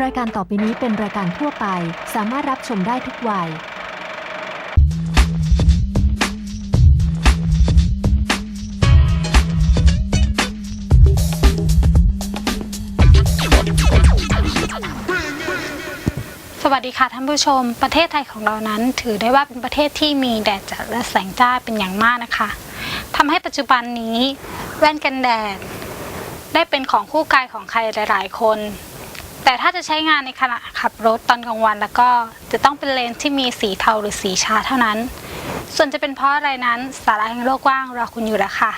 รายการต่อไปนี้เป็นรายการทั่วไป สามารถรับชมได้ทุกวัย สวัสดีค่ะท่านผู้ชม ประเทศไทยของเรานั้น ถือได้ว่าเป็นประเทศที่มีแดดจัดและแสงจ้าเป็นอย่างมากนะคะทำให้ปัจจุบันนี้ แว่นกันแดด ได้เป็นของคู่กายของใครหลาย ๆ คน แต่ถ้าจะใช้งานในขณะขับรถตอนกลางวัน แล้วก็จะต้องเป็นเลนส์ที่มีสีเทาหรือสีชาเท่านั้น ส่วนจะเป็นเพราะอะไรนั้นสาระแห่งโลกกว้างรอคุณอยู่แล้วค่ะ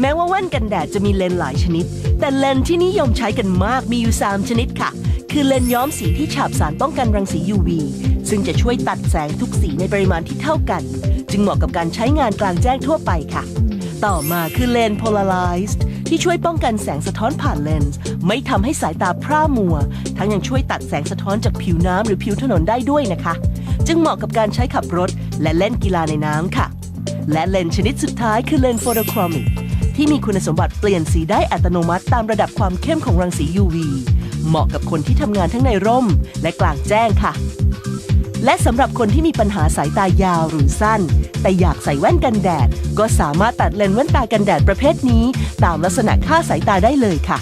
แม้ว่าแว่นกันแดดจะมีเลนส์หลายชนิด แต่เลนส์ที่นิยมใช้กันมากมีอยู่ 3 ชนิดค่ะ คือเลนส์ย้อมสีที่ฉาบสารป้องกันรังสี UV ซึ่งจะช่วยตัดแสงทุกสีในปริมาณที่เท่ากัน จึงเหมาะกับการใช้งานกลางแจ้งทั่วไปค่ะ ต่อมาคือเลนส์ polarized ที่ช่วยป้องกันแสงสะท้อนผ่านเลนส์ไม่ทำให้สายตาพร่ามัว ทั้งยังช่วยตัดแสงสะท้อนจากผิวน้ำหรือผิวถนนได้ด้วยนะคะ จึงเหมาะกับการใช้ขับรถ และเล่นกีฬาในน้ำค่ะ และเลนส์ชนิดสุดท้ายคือเลนส์ photochromic ที่มีคุณสมบัติเปลี่ยนสีได้อัตโนมัติตามระดับความเข้มของรังสี UV เหมาะกับคนที่ทำงานทั้งในร่มและกลางแจ้งค่ะ และสำหรับคนที่มีปัญหาสายตายาวหรือสั้น แต่อยากใส่แว่นกันแดด ก็สามารถตัดเลนส์แว่นตากันแดดประเภทนี้ ตามลักษณะค่าสายตาได้เลยค่ะ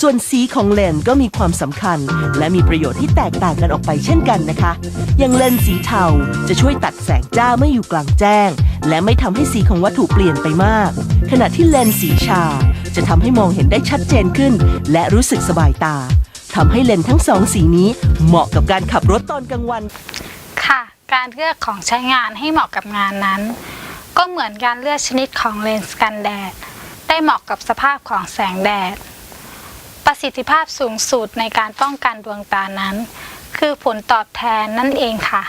ส่วนสีของเลนส์ก็มีความสำคัญ และมีประโยชน์ที่แตกต่างกันออกไปเช่นกันนะคะ อย่างเลนส์สีเทาจะช่วยตัดแสงจ้าเมื่ออยู่กลางแจ้ง และไม่ทำให้สีของวัตถุเปลี่ยนไปมาก ขณะที่เลนส์สีชา จะทำให้มองเห็นได้ชัดเจนขึ้น และรู้สึกสบายตา ทำให้เลนส์ทั้งสองสีนี้ เหมาะกับการขับรถตอนกลางวัน ค่ะ การเลือกของใช้งานให้เหมาะกับงานนั้น ก็เหมือนการเลือกชนิดของเลนส์กันแดด ได้เหมาะกับสภาพของแสงแดด ประสิทธิภาพสูงสุดในการป้องกันดวงตานั้น คือผลตอบแทนนั่นเองค่ะ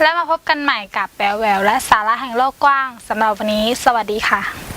และมาพบกันใหม่กับแปวแหววและสาระแห่งโลกกว้างสำหรับวันนี้ สวัสดีค่ะ